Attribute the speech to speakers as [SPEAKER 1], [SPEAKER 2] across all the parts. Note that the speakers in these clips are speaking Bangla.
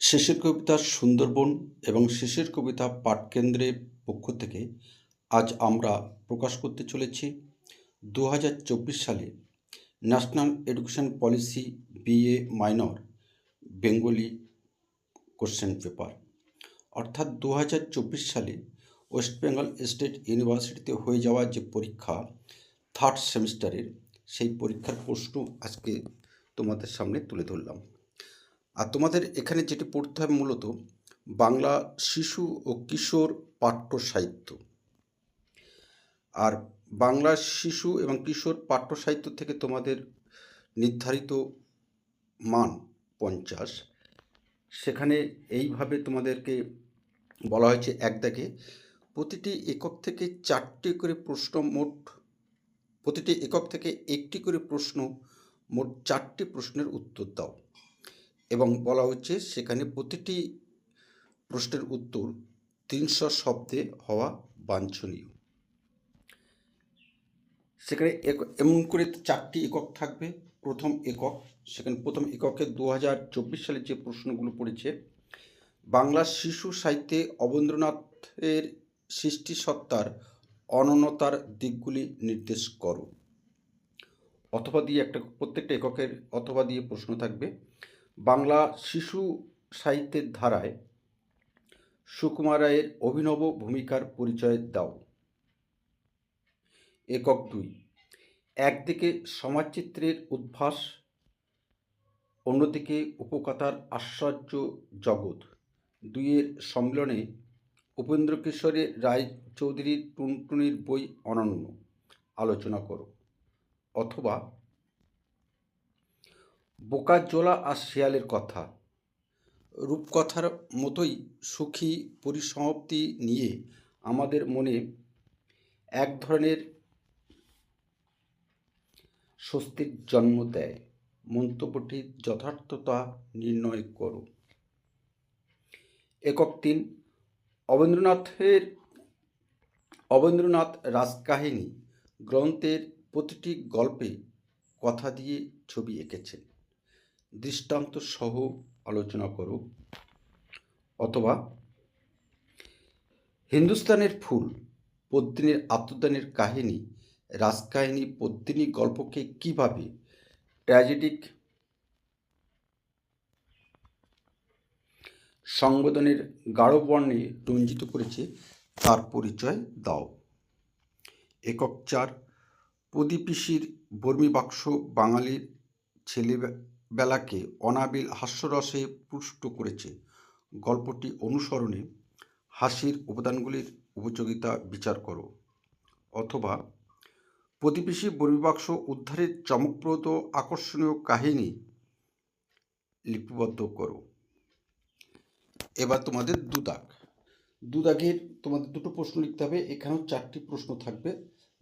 [SPEAKER 1] শেষের কবিতা সুন্দরবন এবং শেষের কবিতা পাঠকেন্দ্রের পক্ষ থেকে আজ আমরা প্রকাশ করতে চলেছি দু হাজার চব্বিশ সালে national education policy BA minor Bengali question paper. অর্থাৎ দু হাজার চব্বিশ সালে ওয়েস্ট বেঙ্গল স্টেট ইউনিভার্সিটিতে হয়ে যাওয়া যে পরীক্ষা থার্ড সেমিস্টারের, সেই পরীক্ষার প্রশ্ন আজকে তোমাদের সামনে তুলে ধরলাম। আর তোমাদের এখানে যেটি পড়তে হবে মূলত বাংলা শিশু ও কিশোর পাঠ্য সাহিত্য আর বাংলা শিশু এবং কিশোর পাঠ্য সাহিত্য থেকে তোমাদের নির্ধারিত মান পঞ্চাশ। সেখানে এইভাবে তোমাদেরকে বলা হয়েছে এক দাগে, প্রতিটি একক থেকে চারটি করে প্রশ্ন মোট, প্রতিটি একক থেকে একটি করে প্রশ্ন মোট চারটি প্রশ্নের উত্তর দাও। এবং বলা হচ্ছে সেখানে প্রতিটি প্রশ্নের উত্তর তিনশো শব্দে হওয়া বাঞ্ছনীয়। সেখানে এমন করে চারটি একক থাকবে। প্রথম একক, সেখানে প্রথম এককে দু হাজার চব্বিশ সালে যে প্রশ্নগুলো পড়েছে, বাংলা শিশু সাহিত্যে অবনীন্দ্রনাথের সৃষ্টিসত্তার অনন্যতার দিকগুলি নির্দেশ করো। অথবা দিয়ে একটা, প্রত্যেকটা এককের অথবা দিয়ে প্রশ্ন থাকবে। বাংলা শিশু সাহিত্যের ধারায় সুকুমার রায়ের অভিনব ভূমিকার পরিচয় দাও। একক দুই। একদিকে সমাজচিত্রের উদ্ভাস, অন্যদিকে উপকথার আশ্চর্য জগৎ। দুইয়ের সম্মিলনে উপেন্দ্র কিশোরের রায় চৌধুরীর টুনটুনির বই অনন্য। আলোচনা করো। অথবা বোকা জোলা আর শিয়ালের কথা। রূপকথার মতোই সুখী পরিসমাপ্তি নিয়ে আমাদের মনে এক ধরনের স্বস্তির জন্ম দেয়। মন্তব্যটির যথার্থতা নির্ণয় করো। একক তিন অবেন্দ্রনাথের অবেন্দ্রনাথ রাজকাহিনী গ্রন্থের প্রতিটি গল্পে কথা দিয়ে ছবি এঁকেছেন। দৃষ্টান্ত সহ আলোচনা করো অথবা হিন্দুস্তানের ফুল, পদ্মিনীর আত্মদানের কাহিনী, রাজকাহিনী, পদ্মিনী গল্পকে কীভাবে ট্র্যাজেডিক সংবেদনের গাঢ় বর্ণে রঞ্জিত করেছে তার পরিচয় দাও। একক চার প্রদীপিসির বর্মী বাক্স, বাঙালির ছেলেবেলাকে অনাবিল হাস্যরসে পুষ্ট করেছে। গল্পটি অনুসরণে হাসির উপাদানগুলির উপযোগিতা বিচার করো। অথবা প্রতিবেশী বর্মীবাক্স উদ্ধারের চমকপ্রদ আকর্ষণীয় কাহিনী লিপিবদ্ধ করো। এবার তোমাদের দু দাগ দু দাগের তোমাদের দুটো প্রশ্ন লিখতে হবে। এখানেও চারটি প্রশ্ন থাকবে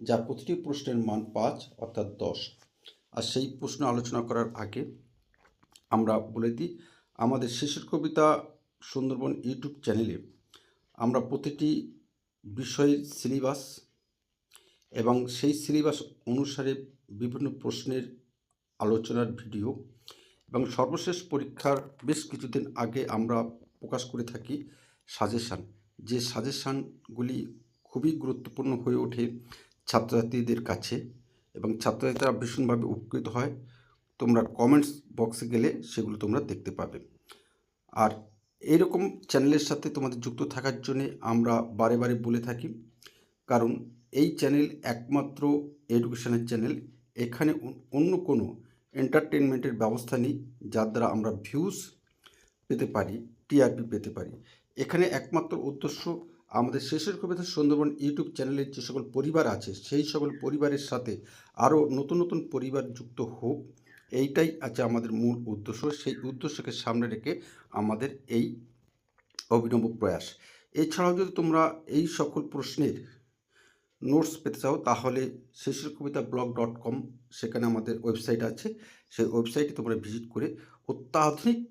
[SPEAKER 1] যার প্রতিটি প্রশ্নের মান পাঁচ, অর্থাৎ দশ। আর সেই প্রশ্ন আলোচনা করার আগে আমরা বলে দিই, আমাদের শিশুর কবিতা সুন্দরবন ইউটিউব চ্যানেলে আমরা প্রতিটি বিষয়ের সিলেবাস এবং সেই সিলেবাস অনুসারে বিভিন্ন প্রশ্নের আলোচনার ভিডিও এবং সর্বশেষ পরীক্ষার বেশ কিছুদিন আগে আমরা প্রকাশ করে থাকি সাজেশান। যে সাজেশানগুলি খুবই গুরুত্বপূর্ণ হয়ে ওঠে ছাত্রছাত্রীদের কাছে এবং ছাত্রছাত্রীরা ভীষণভাবে উপকৃত হয়। তোমরা কমেন্টস বক্সে গেলে সেগুলো তোমরা দেখতে পাবে। আর এইরকম চ্যানেলের সাথে তোমাদের যুক্ত থাকার জন্যে আমরা বারে বারে বলে থাকি, কারণ এই চ্যানেল একমাত্র এডুকেশনের চ্যানেল এখানে অন্য কোনো এন্টারটেনমেন্টের ব্যবস্থা নেই, যার দ্বারা আমরা ভিউজ পেতে পারি টিআরপি পেতে পারি। এখানে একমাত্র উদ্দেশ্য আমাদের শেষের কবিতা সুন্দরবন ইউটিউব চ্যানেলের যে সকল পরিবার আছে, সেই সকল পরিবারের সাথে আরও নতুন নতুন পরিবার যুক্ত হোক এইটাই আছে আমাদের মূল উদ্দেশ্য। সেই উদ্দেশ্যকে সামনে রেখে আমাদের এই অভিনব প্রয়াস। এছাড়াও যদি তোমরা এই সকল প্রশ্নের নোটস পেতে চাও, তাহলে শেষের কবিতা ব্লগ ডট কম সেখানে আমাদের ওয়েবসাইট আছে। সেই ওয়েবসাইটে তোমরা ভিজিট করে অত্যাধুনিক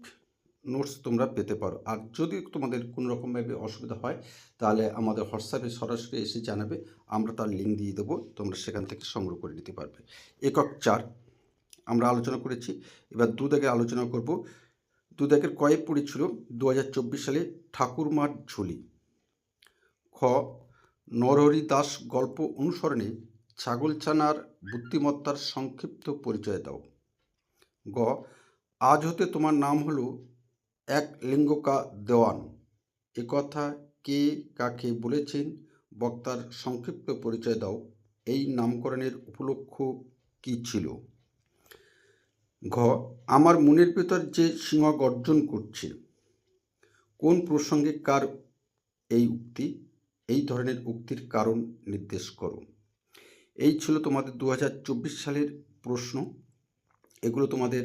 [SPEAKER 1] নোটস তোমরা পেতে পারো। আর যদি তোমাদের কোনো রকমভাবে অসুবিধা হয়, তাহলে আমাদের হোয়াটসঅ্যাপে সরাসরি এসে জানাবে। আমরা তার লিঙ্ক দিয়ে দেবো। তোমরা সেখান থেকে সংগ্রহ করে নিতে পারবে। একক চার আমরা আলোচনা করেছি। এবার দু দাগে আলোচনা করব। দুদাকের কয়ে পড়েছিল দু হাজার চব্বিশ সালে ঠাকুরমার ঝুলি। খ নরহরি দাস গল্প অনুসরণে ছাগলছানার বুদ্ধিমত্তার সংক্ষিপ্ত পরিচয় দাও। গ, আজ হতে তোমার নাম হলো এক লিঙ্গকা দেওয়ান। একথা কে কাকে বলেছেন বক্তার সংক্ষিপ্ত পরিচয় দাও। এই নামকরণের উপলক্ষ কী ছিল? ঘ, আমার মনের ভেতর যে সিংহ গর্জন করছে, কোন প্রসঙ্গে কার এই উক্তি? এই ধরনের উক্তির কারণ নির্দেশ করো। এই ছিল তোমাদের দু হাজার চব্বিশ সালের প্রশ্ন। এগুলো তোমাদের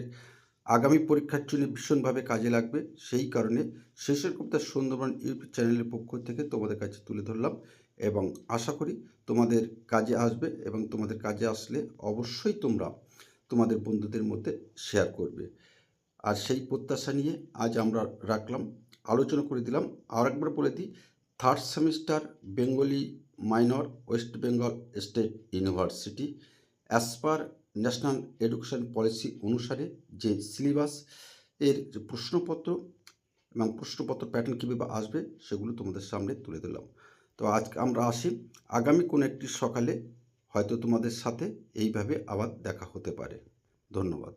[SPEAKER 1] আগামী পরীক্ষার জন্য ভীষণভাবে কাজে লাগবে। সেই কারণে শেষের কবিতা সুন্দরবন ইউটিউব চ্যানেলের পক্ষ থেকে তোমাদের কাছে তুলে ধরলাম এবং আশা করি তোমাদের কাজে আসবে এবং তোমাদের কাজে আসলে অবশ্যই তোমরা তোমাদের বন্ধুদের মধ্যে শেয়ার করবে। আর সেই প্রত্যাশা নিয়ে আজ আমরা রাখলাম, আলোচনা করে দিলাম। আর একবার বলে দিই third semester Bengali minor West Bengal state university as per national education policy অনুসারে যে সিলেবাস এর যে প্রশ্নপত্র এবং প্রশ্নপত্র প্যাটার্ন কীভাবে আসবে, সেগুলো তোমাদের সামনে তুলে দিলাম তো আজ আমরা আসি, আগামী কোনো একটি সকালে হয়তো তোমাদের সাথে এইভাবে আবার দেখা হতে পারে। ধন্যবাদ।